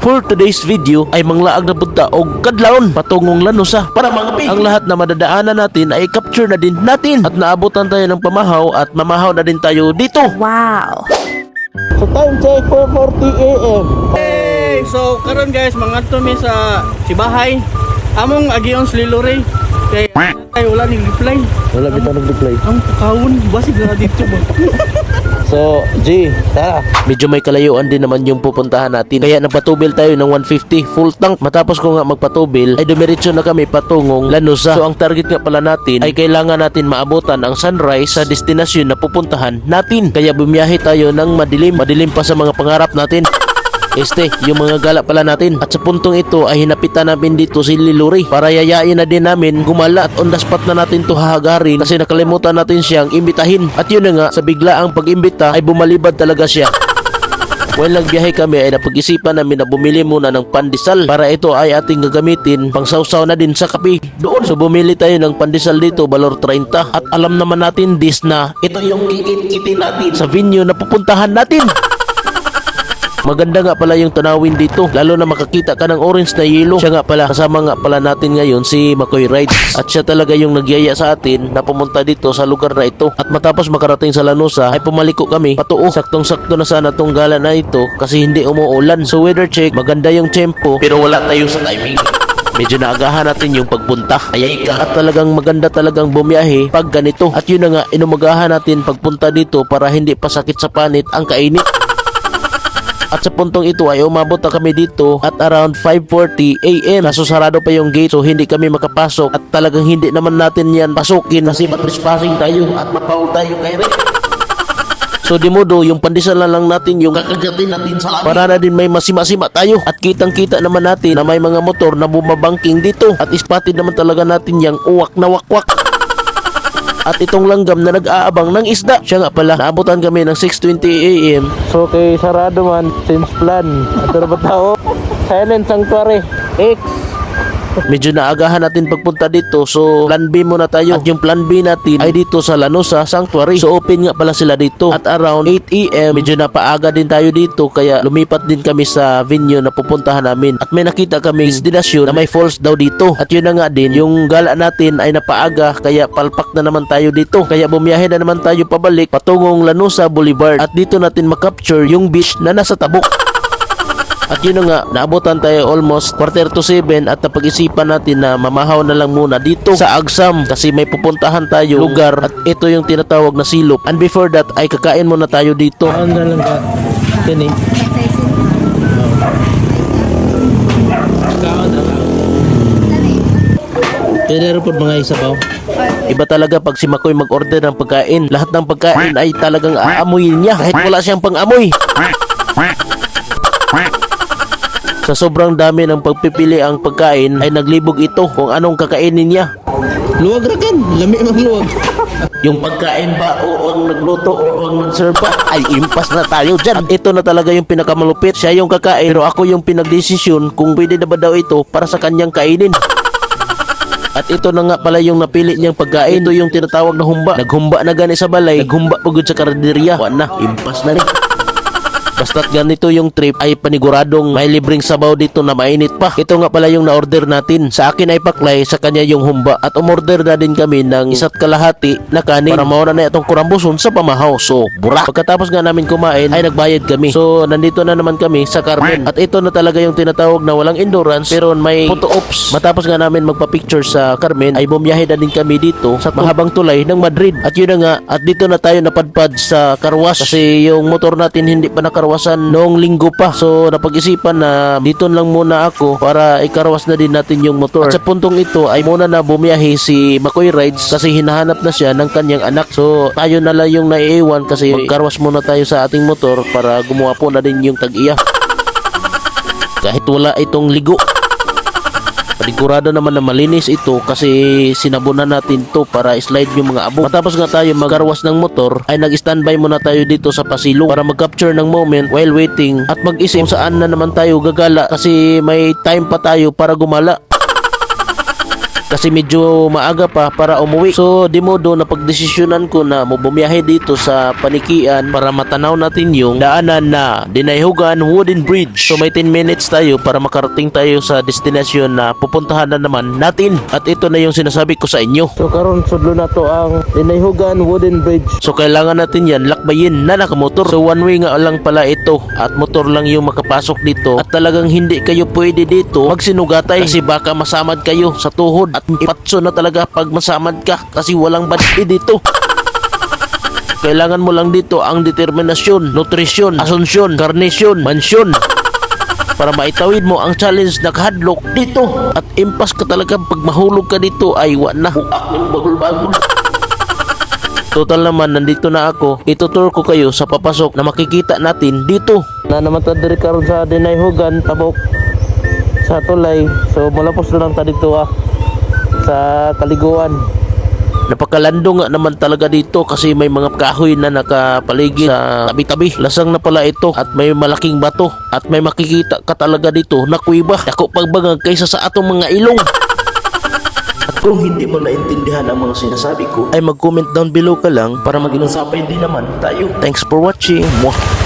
For today's video ay manglaag na punta og kadlawon patungong Lanusa para mga pi. Ang lahat na madadaanan natin ay capture na din natin at naabutan tayo ng pamahaw at mamahaw na din tayo dito. Wow. So time check 4:40 AM. Hey, so karon guys, mga mi sa Sibahay. Among agion slilore. Kay ay wala ning reply. Wala kita nag-reply. Ang kawon basig na dito ba. So, G, tara. Medyo may kalayuan din naman yung pupuntahan natin. Kaya nagpatubil tayo ng 150 full tank. Matapos ko nga magpatubil, ay dumiretso na kami patungong Lanusa. So, ang target nga pala natin ay kailangan natin maabutan ang sunrise sa destinasyon na pupuntahan natin. Kaya bumiyahe tayo ng madilim. Madilim pa sa mga pangarap natin. Este, yung mga gala pala natin. At sa puntong ito ay hinapitan namin dito si Liluri para yayain na din namin gumala at on the spot na natin to hahagarin kasi nakalimutan natin siyang imbitahin. At yun na nga, sa biglaang pag-imbita ay bumalibad talaga siya. While nagbiyahe kami ay napag-isipan namin na bumili muna ng pandesal para ito ay ating gagamitin pang sausaw na din sa kape. Doon. So bumili tayo ng pandesal dito, balor 30 at alam naman natin this na ito yung kikit-kitin natin sa venue na pupuntahan natin. Maganda nga pala yung tanawin dito Lalo na makakita ka ng orange na yelo Siya nga pala Kasama nga pala natin ngayon si Makoy Rides. At siya talaga yung nagyaya sa atin Na pumunta dito sa lugar na ito. At matapos makarating sa Lanusa Ay pumaliko kami. Patuo Saktong sakto na sana tong gala na ito Kasi hindi umuulan. So weather check Maganda yung tempo Pero wala tayo sa timing. Medyo naagahan natin yung pagpunta. Ayay ka. At talagang maganda talagang bumiyahe Pag ganito. At yun na nga Inumagahan natin pagpunta dito Para hindi pa sakit sa panit ang kainit at sa puntong ito ay umabot na kami dito at around 5.40 AM. Kaso sarado pa yung gate so hindi kami makapasok at talagang hindi naman natin yan pasukin kasi matrespassing tayo at mapaul tayo kay Rick. So di modo, yung pandesal na lang natin yung kakagatin natin sa labi. Para na din may masima-sima tayo. At kitang-kita naman natin na may mga motor na bumabangking dito. At ispatid naman talaga natin yung uwak na wakwak. At itong langgam na nag-aabang ng isda. Siya nga pala, naabutan kami ng 6.20 AM. So kay sarado man, since plan. At ano ba tao? Silent Sanctuary. X. Medyo naagahan natin pagpunta dito so plan B muna tayo. At yung plan B natin ay dito sa Lanusa Sanctuary. So open nga pala sila dito. At around 8am medyo napaaga din tayo dito kaya lumipat din kami sa venue na pupuntahan namin. At may nakita kami destinasyon na may falls daw dito. At yun na nga din yung gala natin ay napaaga kaya palpak na naman tayo dito. Kaya bumiyahe na naman tayo pabalik patungong Lanusa Boulevard. At dito natin makapture yung beach na nasa tabok at yun nga, naabutan tayo almost quarter to 7 at napag-isipan natin na mamahaw na lang muna dito sa Agsam kasi may pupuntahan tayo lugar at ito yung tinatawag na silop. And before that ay kakain muna tayo dito. Ano na lang ka? Yan eh. Kaya po mga isabaw. Iba talaga pag si Makoy mag-order ng pagkain. Lahat ng pagkain ay talagang aamuyin niya kahit wala siyang pang-amoy. Sa sobrang dami ng pagpipili ang pagkain ay naglibog ito kung anong kakainin niya. Luwag ra kan, lami man luwag. Yung pagkain ba o ang nagluto o ang nagserve ay impas na tayo dyan. At ito na talaga yung pinakamalupit. Siya yung kakain pero ako yung pinagdesisyon kung pwede na ba daw ito para sa kanyang kainin. At ito na nga pala yung napili niyang pagkain. Ito yung tinatawag na humba. Naghumba na gani sa balay. Naghumba pagod sa karinderya. Wala na, impas na rin. Basta't ganito yung trip ay paniguradong may libreng sabaw dito na mainit pa. Ito nga pala yung na-order natin. Sa akin ay paklay, sa kanya yung humba. At umorder na din kami ng isa't kalahati na kanin para mauna na itong kurambuson sa pamahaw. So, bura. Pagkatapos nga namin kumain ay nagbayad kami. So, nandito na naman kami sa Carmen. At ito na talaga yung tinatawag na walang endurance pero may photo ops. Matapos nga namin magpa-picture sa Carmen ay bumiyahe na din kami dito sa mahabang tulay ng Madrid. At yun na nga, at dito na tayo napadpad sa karwas kasi yung motor natin hindi pa nakarwasan noong linggo pa. So napag-isipan na dito lang muna ako para ikarwas na din natin yung motor. At sa puntong ito ay muna na bumiyahe si Makoy Rides kasi hinahanap na siya ng kanyang anak. So tayo na lang yung naiiwan kasi magkarwas muna tayo sa ating motor para gumawa po na din yung tag-iya. Kahit wala itong ligo. Panigurado naman na malinis ito kasi sinabunan natin to para slide yung mga abo. Matapos nga tayo magarwas ng motor ay nag-standby muna tayo dito sa pasilong para mag-capture ng moment while waiting at mag-isip saan na naman tayo gagala kasi may time pa tayo para gumala. Kasi medyo maaga pa para umuwi. So di modo na pagdesisyonan ko na bumiyahe dito sa Panikian para matanaw natin yung daanan na Dinayhugan Wooden Bridge. So may 10 minutes tayo para makarating tayo sa destinasyon na pupuntahan na naman natin. At ito na yung sinasabi ko sa inyo. So karon sudlo na to ang Dinayhugan Wooden Bridge. So kailangan natin yan lakbayin na nakamotor. So one way nga lang pala ito at motor lang yung makapasok dito at talagang hindi kayo pwede dito magsinugatay kasi baka masamad kayo sa tuhod at ipatso na talaga pag masamad ka kasi walang bati dito. Kailangan mo lang dito ang determinasyon, nutrisyon, asunsyon, karnesyon, mansyon para maitawid mo ang challenge na kahadlok dito at impas ka talaga pag mahulog ka dito ay wa na bagol-bagol Total naman, nandito na ako. Itutur ko kayo sa papasok na makikita natin dito. Na naman ta diri karon sa Dinayhugan, Tabok, sa Tulay. So, malapos na lang ta dito ah, sa Kaliguan. Napakalando nga naman talaga dito kasi may mga kahoy na nakapaligid sa tabi-tabi. Lasang na pala ito at may malaking bato at may makikita ka talaga dito na kuiba. Dako pagbangag kaysa sa atong mga ilong. At kung hindi mo naintindihan ang mga sinasabi ko, ay mag-comment down below ka lang para mag-inusapay din naman tayo. Thanks for watching. Mwah!